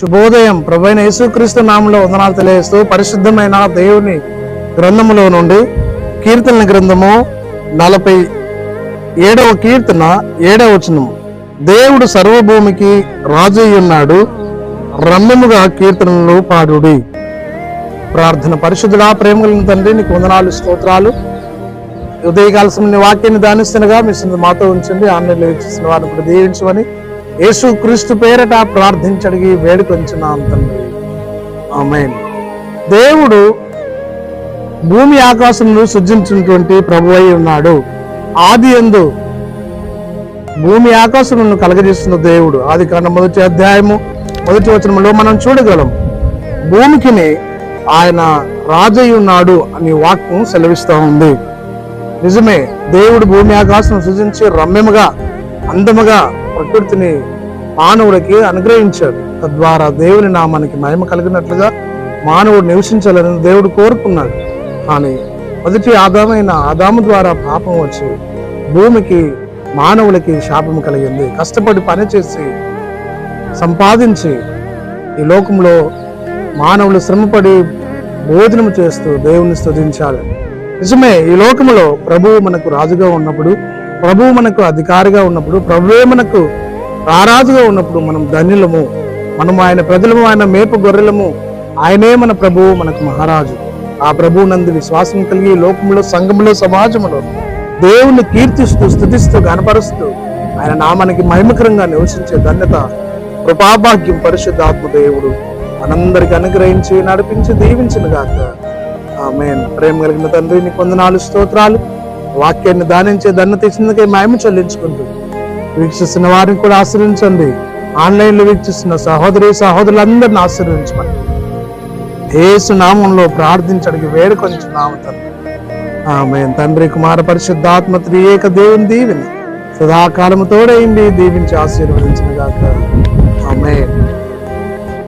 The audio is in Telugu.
శుభోదయం. ప్రభైన యేసుక్రీస్తు నామంలో వందనాలు తెలియజేస్తూ పరిశుద్ధమైన దేవుని గ్రంథములో నుండి కీర్తన గ్రంథము నలభై ఏడవ కీర్తన ఏడవ వచనము. దేవుడు సర్వభూమికి రాజు అయి ఉన్నాడు రమ్యముగా కీర్తనలు పాడుడి. ప్రార్థన పరిశుద్ధుడా ప్రేమ కలిగిన తండ్రి నీకు వందనాలు స్తోత్రాలు. ఉదయకాల సమయం వాక్యాన్ని దానిస్తుండగా మీ మాతో ఉంచండి. ఆన్లైన్లో వీక్షిస్తున్న వారిని ఇప్పుడు దీవించమని యేసు క్రీస్తు పేరట ప్రార్థించడిగి వేడుకొంచున్నాం తండ్రి. దేవుడు భూమి ఆకాశమును సృజించినటువంటి ప్రభు అయి ఉన్నాడు. ఆది ఎందు భూమి ఆకాశములను కలగజేస్తున్న దేవుడు. ఆది కాండ మొదటి అధ్యాయము మొదటి వచనంలో మనం చూడగలం. భూమికిని ఆయన రాజయ్య ఉన్నాడు అని వాక్యం సెలవిస్తూ ఉంది. నిజమే దేవుడు భూమి ఆకాశం సృజించి రమ్యముగా అందముగా ప్రకృతిని మానవుడికి అనుగ్రహించాడు. తద్వారా దేవుని నామానికి మహిమ కలిగినట్లుగా మానవుడు నివసించాలని దేవుడు కోరుకున్నాడు. కానీ మొదటి ఆదామైన ఆదాము ద్వారా పాపం వచ్చి భూమికి మానవులకి శాపం కలిగింది. కష్టపడి పనిచేసి సంపాదించి ఈ లోకంలో మానవులు శ్రమపడి భోజనం చేస్తూ దేవుని స్తుతించాలి నిజమే ఈ లోకములో ప్రభువు మనకు రాజుగా ఉన్నప్పుడు ప్రభువు మనకు అధికారిగా ఉన్నప్పుడు ప్రభువే మనకు రారాజుగా ఉన్నప్పుడు మనం ధన్యులము. మనం ఆయన ప్రజలము ఆయన మేపు గొర్రెలము. ఆయనే మన ప్రభువు మనకు మహారాజు. ఆ ప్రభువు నందు విశ్వాసం కలిగి లోకంలో సంఘంలో సమాజంలో దేవుని కీర్తిస్తూ స్థుతిస్తూ గనపరుస్తూ ఆయన నామానికి మహిమకరంగా నివసించే ధన్యత కృపాభాగ్యం పరిశుద్ధాత్మ దేవుడు మనందరికి అనుగ్రహించి నడిపించి దీవించిన గాక ఆమె ప్రేమ కలిగిన తండ్రి నీ కొందనాలు స్తోత్రాలు. వాక్యాన్ని దానించే ధన్యత తీసినందుకే మేము చెల్లించుకుంటూ వీక్షిస్తున్న వారిని కూడా ఆశ్రయించండి. ఆన్లైన్లో వీక్షిస్తున్న సహోదరి సహోదరులందరిని ఆశ్రయించమని. యేసు నామంలో ప్రార్థించడానికి వేడుకొంచున్నాము తండ్రి. ఆమె తండ్రి కుమార పరిశుద్ధాత్మ త్రియేక దేవుని దీవిని సదాకాలము తోడైంది దీవించి ఆశీర్వదించిన గాక ఆమె